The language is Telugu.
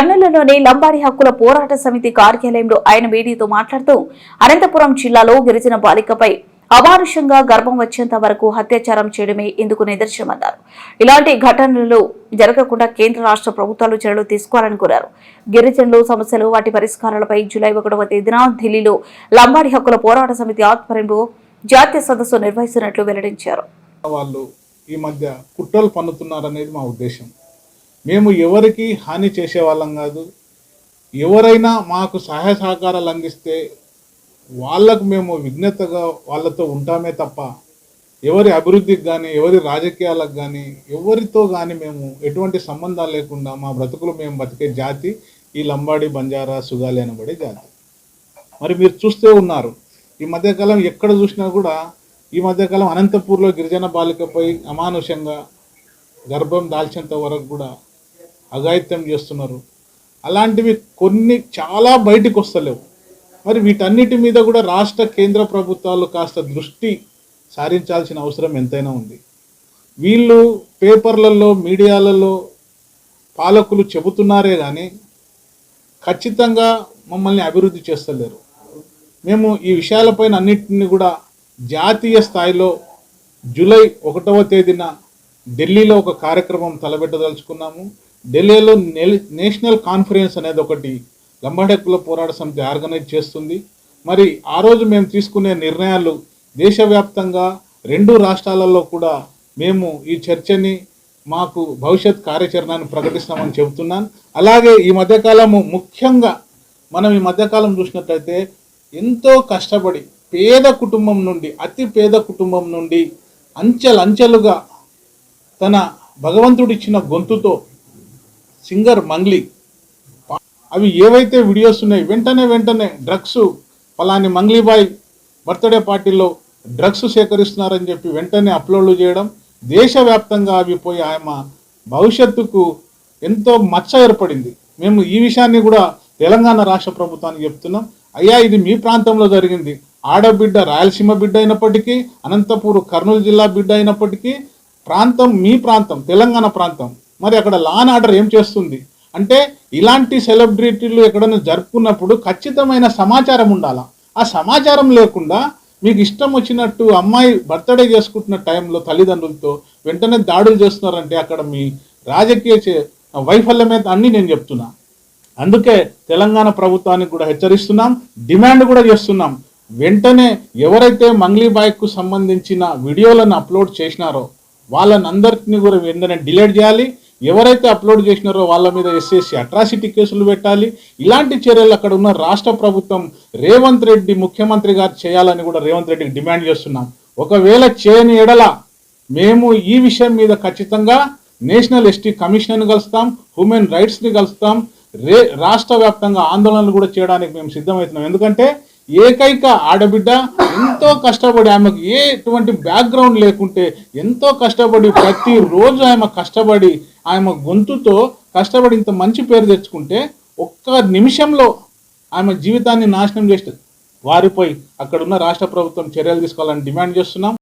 కర్నూలులోని లంబాడి హక్కుల పోరాట సమితి కార్యాలయంలో ఆయన మీడియాతో మాట్లాడుతూ అనంతపురం జిల్లాలో గిరిజన బాలికపై అమానుషంగా గర్భం వచ్చేంత వరకు అత్యాచారం చేయడమే ఇందుకు నిదర్శనమన్నారు. ఇలాంటి ఘటనలు జరగకుండా కేంద్ర రాష్ట్ర ప్రభుత్వాలు చర్యలు తీసుకోవాలని కోరారు. గిరిజనులు సమస్యలు వాటి పరిష్కారాలపై జూలై ఒకటవ తేదీన ఢిల్లీలో లంబాడి హక్కుల పోరాట సమితి ఆధ్వర్యంలో జాతీయ సదస్సు నిర్వహిస్తున్నట్లు వెల్లడించారు. వాళ్ళు ఈ మధ్య కుట్రలు పన్నుతున్నారనేది మా ఉద్దేశం. మేము ఎవరికి హాని చేసేవాళ్ళం కాదు. ఎవరైనా మాకు సహాయ సహకారాలు అందిస్తే వాళ్ళకు మేము విఘ్నతగా వాళ్ళతో ఉంటామే తప్ప ఎవరి అభివృద్ధికి కానీ ఎవరి రాజకీయాలకు కానీ ఎవరితో కానీ మేము ఎటువంటి సంబంధాలు లేకుండా మా బ్రతుకులు మేము బతికే జాతి ఈ లంబాడి బంజారా సుగాలి అనబడే జాతి. మరి మీరు చూస్తే ఉన్నారు ఈ మధ్యకాలం ఎక్కడ చూసినా కూడా ఈ మధ్యకాలం అనంతపూర్లో గిరిజన బాలికపై అమానుషంగా గర్భం దాల్చేంత వరకు కూడా అఘాయిత్యం చేస్తున్నారు. అలాంటివి కొన్ని చాలా బయటికి వస్తలేవు. మరి వీటన్నిటి మీద కూడా రాష్ట్ర కేంద్ర ప్రభుత్వాలు కాస్త దృష్టి సారించాల్సిన అవసరం ఎంతైనా ఉంది. వీళ్ళు పేపర్లలో మీడియాలలో పాలకులు చెబుతున్నారే కానీ ఖచ్చితంగా మమ్మల్ని అభివృద్ధి చేస్తలేరు. మేము ఈ విషయాలపైన అన్నింటిని కూడా జాతీయ స్థాయిలో జూలై ఒకటవ తేదీన ఢిల్లీలో ఒక కార్యక్రమం తలబెట్టదలుచుకున్నాము ఢిల్లీలో నెల్- నేషనల్ కాన్ఫరెన్స్ అనేది ఒకటి లంబాడెక్కుల పోరాట సమితి ఆర్గనైజ్ చేస్తుంది. మరి ఆ రోజు మేము తీసుకునే నిర్ణయాలు దేశవ్యాప్తంగా రెండు రాష్ట్రాలలో కూడా మేము ఈ చర్చని మాకు భవిష్యత్ కార్యాచరణను ప్రకటిస్తామని చెబుతున్నాను. అలాగే ఈ మధ్యకాలము ముఖ్యంగా మనం ఈ మధ్యకాలం చూసినట్లయితే ఎంతో కష్టపడి పేద కుటుంబం నుండి అతి పేద కుటుంబం నుండి అంచెలంచెలుగా తన భగవంతుడిచ్చిన గొంతుతో సింగర్ మంగ్లీ. అవి ఏవైతే వీడియోస్ ఉన్నాయి వెంటనే వెంటనే డ్రగ్స్ పలాని మంగ్లీబాయ్ బర్త్డే పార్టీలో డ్రగ్స్ సేకరిస్తున్నారని చెప్పి వెంటనే అప్లోడ్లు చేయడం దేశవ్యాప్తంగా అవి పోయి ఆమె భవిష్యత్తుకు ఎంతో మచ్చ ఏర్పడింది. మేము ఈ విషయాన్ని కూడా తెలంగాణ రాష్ట్ర ప్రభుత్వానికి చెప్తున్నాం. అయ్యా ఇది మీ ప్రాంతంలో జరిగింది. ఆడబిడ్డ రాయలసీమ బిడ్డ అయినప్పటికీ అనంతపూర్ కర్నూలు జిల్లా బిడ్డ అయినప్పటికీ ప్రాంతం మీ ప్రాంతం తెలంగాణ ప్రాంతం. మరి అక్కడ లాన్ ఆర్డర్ ఏం చేస్తుంది? అంటే ఇలాంటి సెలబ్రిటీలు ఎక్కడైనా జరుపుకున్నప్పుడు ఖచ్చితమైన సమాచారం ఉండాలా? ఆ సమాచారం లేకుండా మీకు ఇష్టం వచ్చినట్టు అమ్మాయి బర్త్డే చేసుకుంటున్న టైంలో తల్లిదండ్రులతో వెంటనే దాడులు చేస్తున్నారంటే అక్కడ మీ రాజకీయ చే- వైఫల్యమే అన్ని నేను చెప్తున్నా. అందుకే తెలంగాణ ప్రభుత్వానికి కూడా హెచ్చరిస్తున్నాం డిమాండ్ కూడా చేస్తున్నాం. వెంటనే ఎవరైతే మంగ్లీబాయ్కు సంబంధించిన వీడియోలను అప్లోడ్ చేసినారో వాళ్ళని అందరినీ కూడా వెంటనే డిలీట్ చేయాలి. ఎవరైతే అప్లోడ్ చేసినారో వాళ్ళ మీద ఎస్ఎస్సి అట్రాసిటీ కేసులు పెట్టాలి. ఇలాంటి చర్యలు అక్కడ ఉన్న రాష్ట్ర ప్రభుత్వం రేవంత్ రెడ్డి ముఖ్యమంత్రి గారు చేయాలని కూడా రేవంత్ రెడ్డికి డిమాండ్ చేస్తున్నాం. ఒకవేళ చేయని ఎడల మేము ఈ విషయం మీద ఖచ్చితంగా నేషనల్ ఎస్టీ కమిషన్ కలుస్తాం హ్యూమెన్ రైట్స్ని కలుస్తాం రే రాష్ట్ర వ్యాప్తంగా ఆందోళనలు కూడా చేయడానికి మేము సిద్ధమవుతున్నాం. ఎందుకంటే ఏకైక ఆడబిడ్డ ఎంతో కష్టపడి ఆమెకు ఏ ఎటువంటి బ్యాక్గ్రౌండ్ లేకుంటే ఎంతో కష్టపడి ప్రతిరోజు ఆమె కష్టపడి ఆమె గొంతుతో కష్టపడి ఇంత మంచి పేరు తెచ్చుకుంటే ఒక్క నిమిషంలో ఆమె జీవితాన్ని నాశనం చేస్తుంది. వారిపై అక్కడ ఉన్న రాష్ట్ర ప్రభుత్వం చర్యలు తీసుకోవాలని డిమాండ్ చేస్తున్నాం.